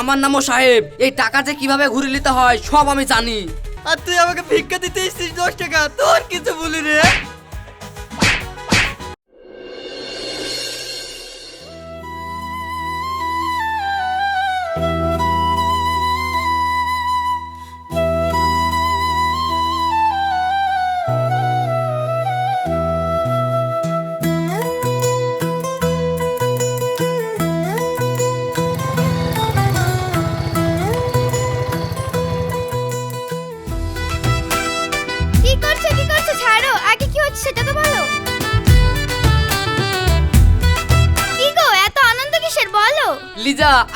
আমার নামও সাহেব। এই টাকা যে কীভাবে ঘুরে নিতে হয়, সব আমি জানি। আর তুই আমাকে ভিক্ষা দিতে দশ টাকা? তোর কিছু বলি রে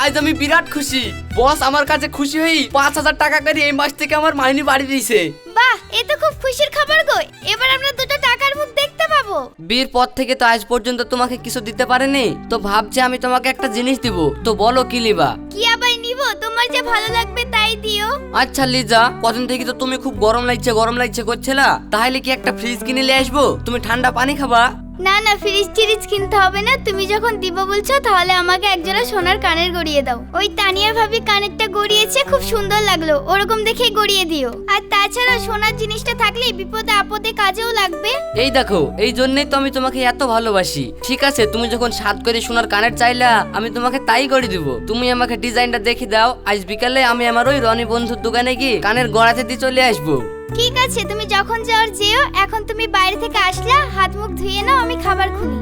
আজ আমি বিরাট খুশি। বস আমার কাছে খুশি হয়ে পাঁচ হাজার টাকা করে এই মাস থেকে আমার মাইনে বাড়ি দিয়েছে। বাহ এ তো খুব খুশির খবর গো। এবার আমরা দুটো টাকার মুখ দেখতে পাবো। বিয়ের পর থেকে তো আজ পর্যন্ত তোমাকে কিছু দিতে পারেনি। তো ভাবছি আমি তোমাকে একটা জিনিস দিব। তো বলো কি লিবা কি আবার নিব? তোমার যে ভালো লাগবে তাই দিও। আচ্ছা লিজা কদিন থেকে তো তুমি খুব গরম লাগছে গরম লাগছে করছিলা তাহলে কি একটা ফ্রিজ কিনে নিয়ে আসব? তুমি ঠান্ডা পানি খাবা? না না, ফ্রিজ টিরিজ কিনতে হবে না। তুমি যখন দিব বলছো, তাহলে আমাকে একজোড়া সোনার কানের গড়িয়ে দাও। ওই তানিয়ার ভাবি কানেরটা গড়িয়েছে, খুব সুন্দর লাগল। ওরকম দেখে গড়িয়ে দিও। আর তাছাড়া সোনার জিনিসটা থাকলে বিপদে আপদে কাজেও লাগবে। এই দেখো, এই জন্যই তো আমি তোমাকে এত ভালোবাসি। ঠিক আছে, তুমি যখন সাত করে সোনার কানের চাইলা, আমি তোমাকে তাই করে দিব। তুমি আমাকে ডিজাইনটা দেখে দাও, আজ বিকালে আমি আমার ওই রনি বন্ধুর দোকানে গিয়ে কানের গড়াতে দিয়ে চলে আসব। ঠিক আছে তুমি যখন যাওয়ার যেও এখন তুমি বাইরে থেকে আসলা হাত মুখ ধুয়ে নাও আমি খাবার খুলি।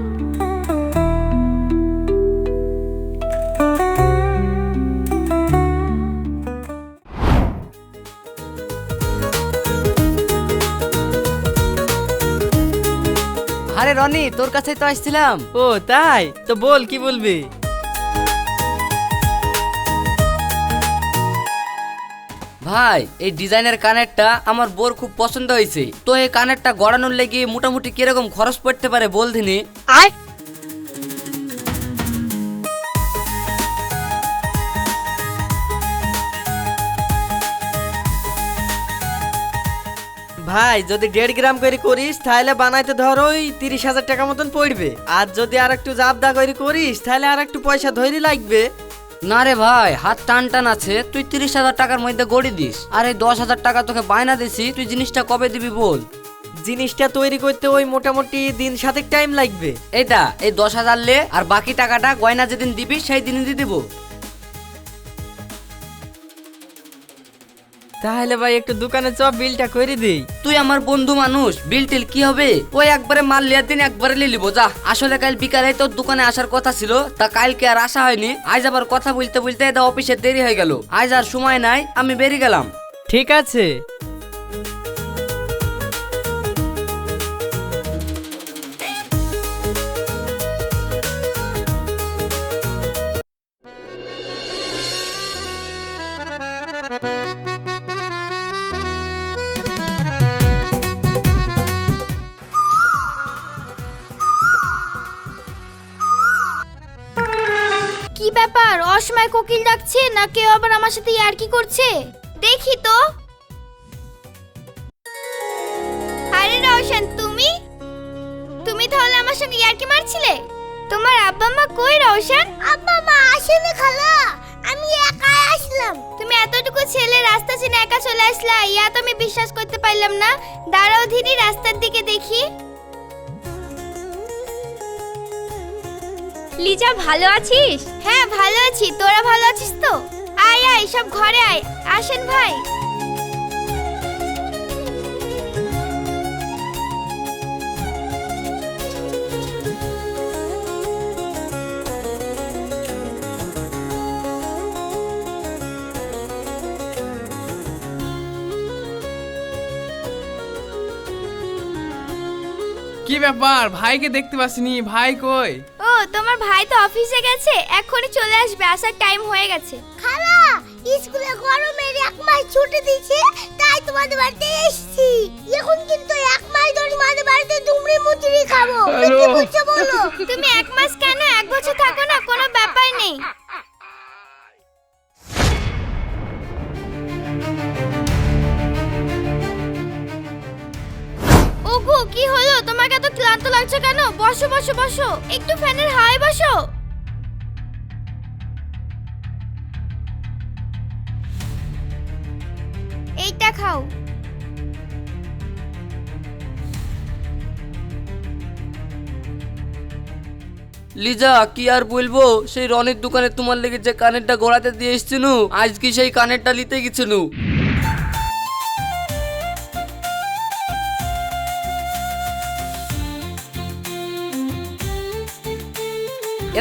আরে রনি তোর কাছেই তো আসছিলাম। ও তাই? তো বল কি বলবি? ভাই এই ডিজাইনের কানেরটা আমার বোর খুব পছন্দ হয়েছে। তো এই কানেরটা গড়ানোর লেগে মোটামুটি কীরকম খরচ পড়তে পারে বল দিনি? ভাই যদি দেড় গ্রাম করে করিস তাহলে বানাইতে ধর ওই তিরিশ হাজার টাকা মতন পড়বে। আর যদি আর একটু জাবদা করে করিস তাহলে আর একটু পয়সা ধরি লাগবে। না রে ভাই হাত টান টান আছে তুই তিরিশ হাজার টাকার মধ্যে গড়ি দিস। আর এই দশ হাজার টাকা তোকে বায়না দিছি তুই জিনিসটা কবে দিবি বল? জিনিসটা তৈরি করতে ওই মোটামুটি দিন সাতেক টাইম লাগবে। এইটা এই দশ হাজার লে আর বাকি টাকাটা গয়না যেদিন দিবি সেই দিনই দিয়ে দিব। তাহলে ভাই, একটু দোকানে চ, বিলটা করে দিই। তুই আমার বন্ধু মানুষ, বিল টিল কি হবে? ওই একবারে মাল লিয়া দিন একবারে লিয়ে লিবো, যা। আসলে কাল বিকালে তোর দোকানে আসার কথা ছিল, তা কালকে আর আসা হয়নি। আজ আবার কথা বলতে বলতে এটা অফিসে দেরি হয়ে গেল। আজ আর সময় নাই, আমি বেরিয়ে গেলাম। ঠিক আছে। ব্যাপার অসময় কোকিল ডাকছে না কেউ আবার আমার সাথে ইয়ার্কি করছে? দেখি তো। আরে রওশন তুমি? তুমি তাহলে আমার সঙ্গে ইয়ার্কি মারছিলে? তোমার আব্বা মা কই রওশন? আব্বা মা আসেনি খালা আমি একা আসলাম। তুমি এতটুকু ছেলে রাস্তা চিনে একা চলে আসলা ইয়া তো আমি বিশ্বাস করতে পারলাম না। দাঁড়াও ধীরে রাস্তার দিকে দেখি। লিজা ভালো আছিস? হ্যাঁ ভালো আছি। তোরা ভালো আছিস তো? আয় আয় সব ঘরে আয়। আসেন ভাই। কি ব্যাপার? ভাইকে দেখতে পাসনি ভাই কই? তোমার ভাই তো অফিসে গেছে এখনই চলে আসবে আসার টাইম হয়ে গেছে। খালা স্কুলে গরমের এক মাস ছুটি দিয়েছে তাই তোমাদের বাড়িতে এসেছি। এখন কিন্তু এক মাস ধরে তোমাদের বাড়িতে দুমড়ি মুচড়ি খাব। তুমি কি বলছো বলো? তুমি এক মাস কেন? এক বছর থাকো না কোনো ব্যাপার নেই। ক্লান্ত লাগছে কেন? বসো বসো বসো। একটু ফ্যানের হাই বসো। এইটা খাও। লিজা, কি আর বলব? সেই রনির দোকানে তোমার লেগে যে কানেরটা গোড়াতে দিয়ে এসছিনু, আজকে সেই কানেরটা নিতে গেছিনু।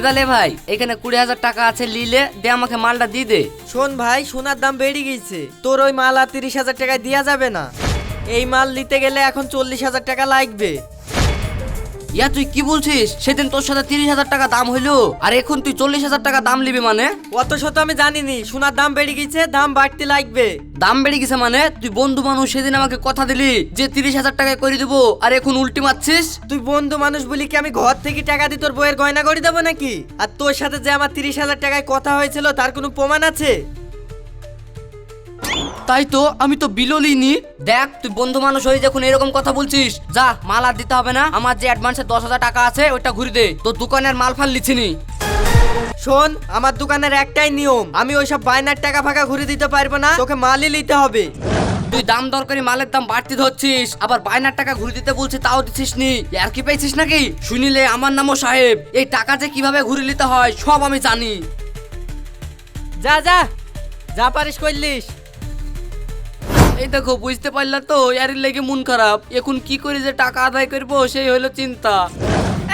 এদালে ভাই, এখানে কুড়ি হাজার টাকা আছে লিলে দে আমাকে মালটা দিয়ে দে। শোন ভাই, সোনার দাম বেড়ে গেছে। তোর ওই মাল আর তিরিশ হাজার টাকায় দেওয়া যাবে না। এই মাল নিতে গেলে এখন চল্লিশ হাজার টাকা লাগবে। ইয়া তুই কি বলছিস? সেদিন তোর সাথে তিরিশ হাজার টাকা দাম হইল। আর এখন তুই চল্লিশ হাজার টাকা দাম নিবি মানে? অত শত আমি জানিনি। সোনার দাম বেড়ে গেছে দাম বাড়তে লাগবে। দাম বেড়ে গেছে মানে? তুই বন্ধু মানুষ সেদিন আমাকে কথা দিলি যে তিরিশ হাজার টাকায় করে দিবো আর এখন উল্টি মারছিস? তুই বন্ধু মানুষ বলি কি আমি ঘর থেকে টাকা দিয়ে তোর বইয়ের গয়না করে দেবো নাকি? আর তোর সাথে যে আমার তিরিশ হাজার টাকায় কথা হয়েছিল তার কোনো প্রমাণ আছে? তাই তো আমি তো বিলও নি দেখ তুই বন্ধু মানুষ হয়ে যখন এরকম কথা বলছিস যা মাল আর দিতে হবে না। আমার যে অ্যাডভান্সে দশ হাজার টাকা আছে ওইটা ঘুরে দে। তোর দোকানের মাল ফাল লিছিনি। শোন আমার দোকানের একটাই নিয়ম। আমি ওইসব বায়নার টাকা ফাঁকা ঘুরে দিতে পারব না তোকে মালই নিতে হবে। তুই দাম দরকারি মালের দাম বাড়তি ধরছিস আবার বায়নার টাকা ঘুরে দিতে বলছি তাও দিচ্ছিস নি আর কি পেয়েছিস নাকি? শুনিলে আমার নামও সাহেব। এই টাকা যে কীভাবে ঘুরে নিতে হয় সব আমি জানি। যা যা যা পারিস করলিস। এই দেখো বুঝতে পারলা তো ইয়ারির লেগে মন খারাপ। এখন কি করে যে টাকা আদায় করব সেই হলো চিন্তা।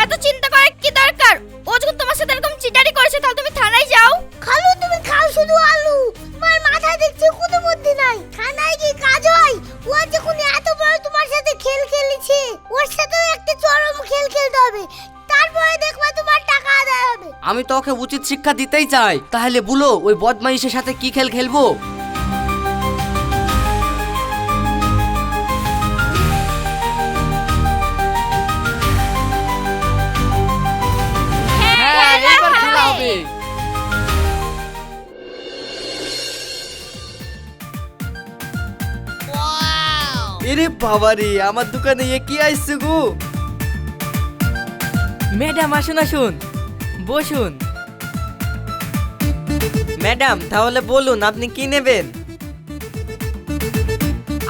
এত চিন্তা করার কি দরকার? ও যখন তোমার সাথে এরকম চিটারি করেছে তাহলে তুমি থানায় যাও। খালু তুমি খাও শুধু আলু। তোমার মাথায় দেখছি কোনো বুদ্ধি নাই। থানায় কি কাজ হয়। ও যখন এত বড় তোমার সাথে খেল খেলেছে ওর সাথেও একটা চরম খেল খেলতে হবে। তারপরে দেখবা তোমার টাকা আদায় হবে। আমি তো ওকে উচিত শিক্ষা দিতেই চাই। তাহলে বলো ওই বদমাইশের সাথে কি খেল খেলব? এরে বাবা রে আমার দোকানে এ কি আসছে গো? ম্যাডাম আসুন আসুন। বসুন। ম্যাডাম তাহলে বলুন আপনি কি নেবেন?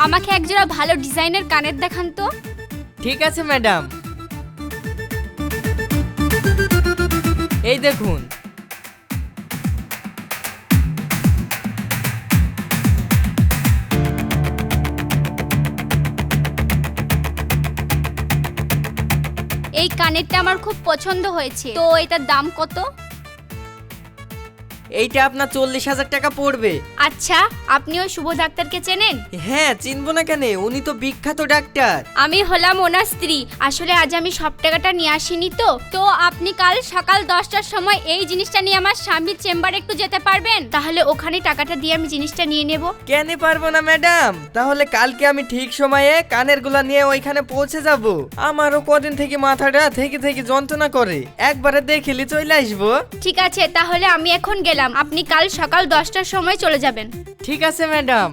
আমাকে একজোড়া ভালো ডিজাইনের কানের দেখান তো। ঠিক আছে ম্যাডাম। এই দেখুন। এই কানেরটা আমার খুব পছন্দ হয়েছে। তো এটার দাম কত? এইটা আপনার চল্লিশ হাজার টাকা পড়বে। আচ্ছা আপনি ওই শুভ ডাক্তারকে চেনেন? হ্যাঁ চিনবো না কেন? উনি তো বিখ্যাত ডাক্তার। আমি হলাম ওনার স্ত্রী। আসলে আজ আমি সব টাকাটা নিয়ে আসিনি তো। তো আপনি কাল সকাল দশটার সময় এই জিনিসটা নিয়ে আমার স্বামীর চেম্বারে একটু যেতে পারবেন? তাহলে ওখানে টাকাটা দিয়ে আমি জিনিসটা নিয়ে নেব। কেন পারব না ম্যাডাম? তাহলে কালকে আমি ঠিক সময়ে কানেরগুলা নিয়ে ওইখানে পৌঁছে যাব। আমারও কদিন থেকে মাথাটা থেকে থেকে যন্ত্রণা করে। একবারে দেখিলি চলে আসব। ঠিক আছে তাহলে আমি এখন গেলাম। আপনি কাল সকাল দশটার সময় চলে যাবেন। ঠিক আছে ম্যাডাম।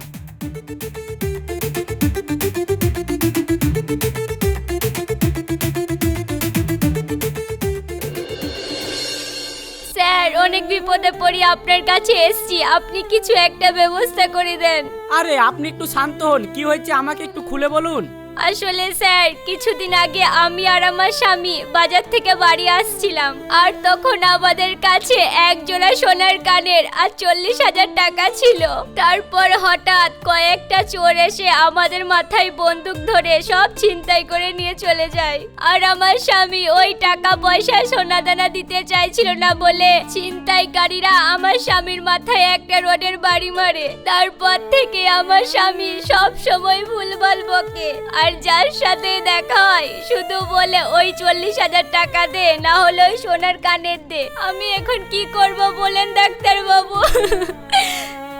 স্যার অনেক বিপদে পড়ি আপনার কাছে এসেছি। আপনি কিছু একটা ব্যবস্থা করে দেন। আরে আপনি একটু শান্ত হন। কি হয়েছে আমাকে একটু খুলে বলুন? আসলে স্যার, কিছুদিন আগে আমি আর আমার স্বামী বাজার থেকে বাড়ি আসছিলাম। আর তখন আমাদের কাছে এক জোড়া সোনার কানের আর চল্লিশ হাজার টাকা ছিল। তারপর হঠাৎ কয়েকটা চোর এসে আমাদের মাথায় বন্দুক ধরে সব ছিনতাই করে নিয়ে চলে যায়। আর আমার স্বামী ওই টাকা পয়সা সোনা দানা দিতে চাইছিল না বলে ছিনতাইকারীরা আমার স্বামীর মাথায় একটা রোডের বাড়ি মারে। তারপর থেকে আমার স্বামী সব সময় ভুলভাল বকে। আর যার সাথে দেখা হয় শুধু বলে ওই চল্লিশ হাজার টাকা দে না হলে ওই সোনার কানের দে। আমি এখন কি করব বলেন ডাক্তার বাবু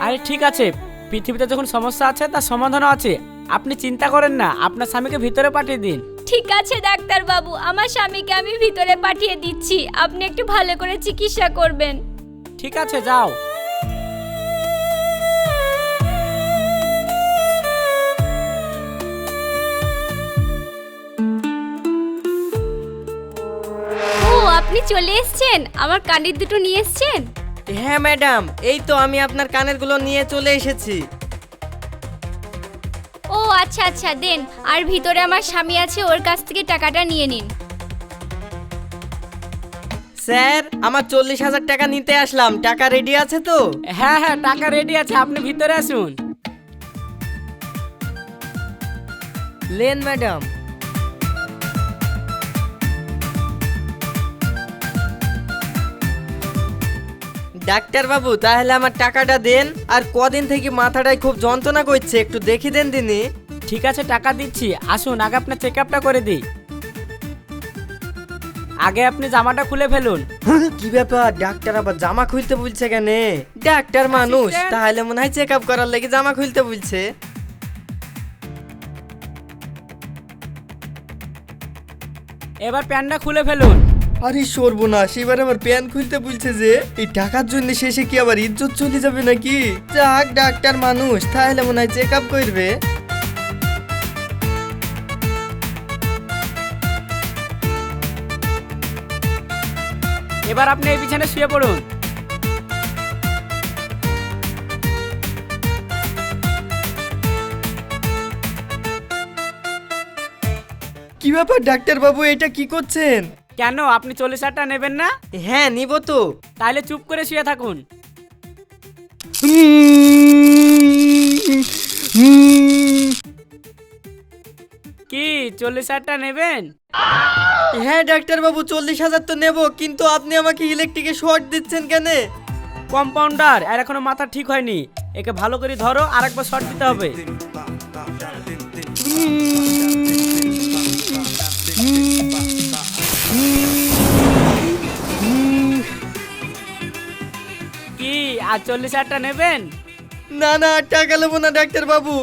আরে ঠিক আছে পৃথিবীতে যখন সমস্যা আছে তার সমাধানও আছে। আপনি চিন্তা করেন না আপনার স্বামীকে ভিতরে পাঠিয়ে দিন। ঠিক আছে ডাক্তার বাবু আমার স্বামীকে আমি ভিতরে পাঠিয়ে দিচ্ছি আপনি একটু ভালো করে চিকিৎসা করবেন। ঠিক আছে যাও। আপনি চলে এসেছেন? আমার কানের দুটো নিয়ে এসেছেন? হ্যাঁ ম্যাডাম। এই তো আমি আপনার কানেরগুলো নিয়ে চলে এসেছি। ও আচ্ছা আচ্ছা দেন। আর ভিতরে আমার স্বামী আছে ওর কাছ থেকে টাকাটা নিয়ে নিন। স্যার আমার চল্লিশ হাজার টাকা নিতে আসলাম। টাকা রেডি আছে তো? হ্যাঁ হ্যাঁ টাকা রেডি আছে। আপনি ভিতরে আসুন। Lane madam. ডাক্তার বাবু তাহলে আমার টাকাটা দেন। আর কদিন থেকে মাথাটায় খুব যন্ত্রণা করছে একটু দেখি দেন দিনি। ঠিক আছে টাকা দিচ্ছি। আসুন আগে আপনার চেক আপটা করে দিই। আগে আপনি জামাটা খুলে ফেলুন। কি ব্যাপার? ডাক্তার আবার জামা খুলতে বলছে কেন? ডাক্তার মানুষ তাহলে মনে হয় চেক আপ করার লেগে জামা খুলতে বলছে। এবার প্যান্টটা খুলে ফেলুন। আরে সর্বনাশ এবার আমার প্যান খুলতে বলছে যে এই টাকার জন্য শেষে কি আবার ইজ্জত চলে যাবে নাকি? যাক ডাক্তার মানুষ তাহলে মনে হয় চেক আপ করবে। এবার আপনি এই বিছানায় শুয়ে পড়ুন। কি ব্যাপার ডাক্তার বাবু এটা কি করছেন? কেন? আপনি চল্লিশ হাজার টাকা নেবেন না? হ্যাঁ নিব তো। তাহলে চুপ করে শুয়ে থাকুন। কি চল্লিশ হাজার টাকা নেবেন? হ্যাঁ ডাক্তার বাবু চল্লিশ হাজার তো নেব কিন্তু আপনি আমাকে ইলেকট্রিকে শর্ট দিচ্ছেন কেন? কম্পাউন্ডার আর এখনও মাথা ঠিক হয়নি। একে ভালো করে ধরো আর একবার শর্ট দিতে হবে। আর চল্লিশ হাজার টাকা নেবেন? না না টাকা নেব না ডাক্তার বাবু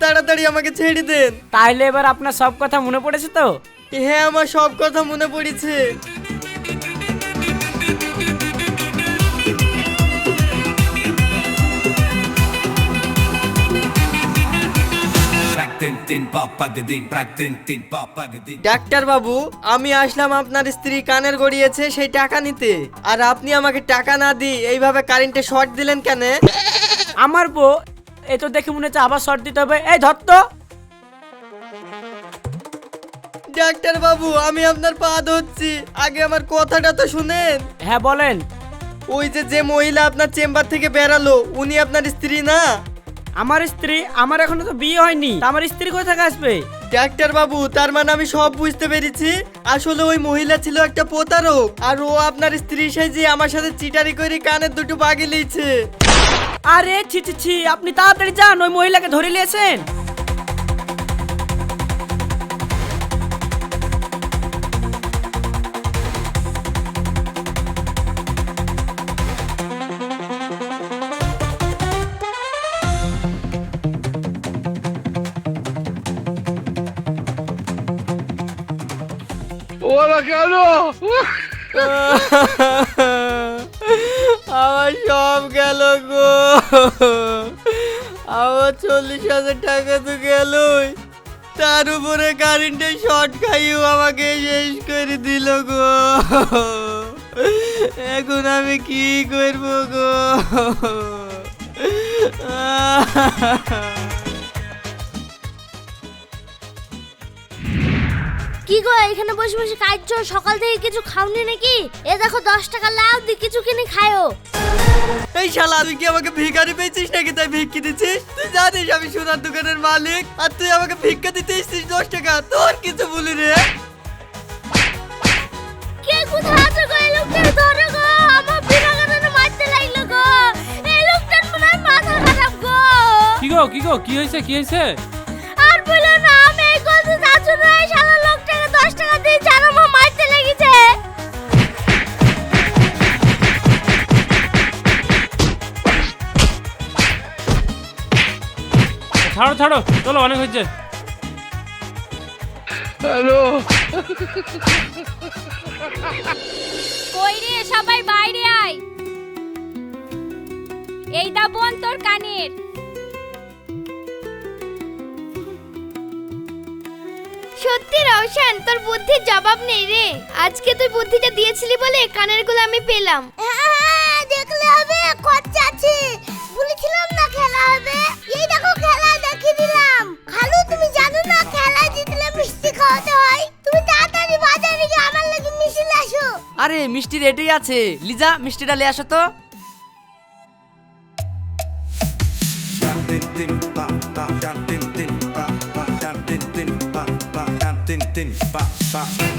তাড়াতাড়ি আমাকে ছেড়ে দেন। তাহলে এবার আপনার সব কথা মনে পড়েছে তো? হ্যাঁ আমার সব কথা মনে পড়েছে। ডাক্তার বাবু আমি আসলাম আপনার স্ত্রী কানের গড়িয়েছে সেই টাকা নিতে। আর আপনি আমাকে টাকা না দিয়ে এইভাবে কারেন্টে শর্ট দিলেন কেন? আমার বউ এ তো দেখে মনে হচ্ছে আবার শর্ট দিতে হবে। এই ধর তো। ডাক্তার বাবু আমি আপনার পা ধরছি। আগে আমার কথাটা তো শুনেন। হ্যাঁ বলেন। ওই যে যে মহিলা আপনার চেম্বার থেকে বেরালো উনি আপনার স্ত্রী না? আমার স্ত্রী আমার এখনও তো বিয়ে হয়নি। তা আমার স্ত্রী কোথায় আসবে? ডাক্তার বাবু তার মানে আমি সব বুঝতে পেরেছি। আসলে ওই মহিলা ছিল একটা প্রতারক আর ও আপনার স্ত্রী সেজে আমার সাথে চিটারি করে কানের দুটো বাগিয়ে লিয়েছে আরে ছি ছি ছি আপনি তাড়াতাড়ি যান ওই মহিলাকে ধরে নিয়েছেন? আমার সব গেল গো। আমার চল্লিশ হাজার টাকা তো গেলই। তার উপরে কারেন্টে শর্ট খাইও আমাকে শেষ করে দিল গো। এখন আমি কি করব গো? কি গো এখানে বসে বসে কাটছো সকাল থেকে কিছু খাওনি নাকি? এ দেখো দশ টাকা লাভ দি কিছু কিনে খায়ো। এই শালা তুই কি আমাকে ভিখারি পেয়েছিস নাকি? তাই ভিক্ষি দিচ্ছিস তুই জানিস আমি সোনার দোকানের মালিক আর তুই আমাকে ভিক্ষা দিতে এসেছিস দশ টাকা। তোর কিছু বলি রে। কে কোথায় আছো গো? এই লোকটাকে ধরো গো আমার বিনা কারণে মারতে লাগল গো। এই লোকটার মনে হয় মাথা খারাপ গো। কি গো কি গো কি হয়েছে কি হয়েছে? আর বলো না আমি এই কথা চাচ্ছু না এই শালা দশ টাকা দিয়ে চার আমার মারতে লেগেছে। ছাড়ো ছাড়ো চলো অনেক হয়েছে। কই রে সবাই বাইরে আয়। এই দা বোন তোর কানের। সত্যি রওশান তোর বুদ্ধির জবাব নেই রে। আজকে তুই বুদ্ধিটা দিয়েছিলি বলে কানেরগুলো আমি পেলাম হ্যাঁ, দেখলে হবে খরচা আছে। বলেছিলাম না খেলা হবে। এই দেখো খেলা দেখে দিলাম। খালু তুমি জানো না খেলা জিতলে মিষ্টি খাওয়াতে হয়? তুমি তাড়াতাড়ি বাজারে গিয়ে আমার লাগি মিষ্টি আসো আরে আছে। লিজা মিষ্টিটা নিয়ে আসো তো। ça.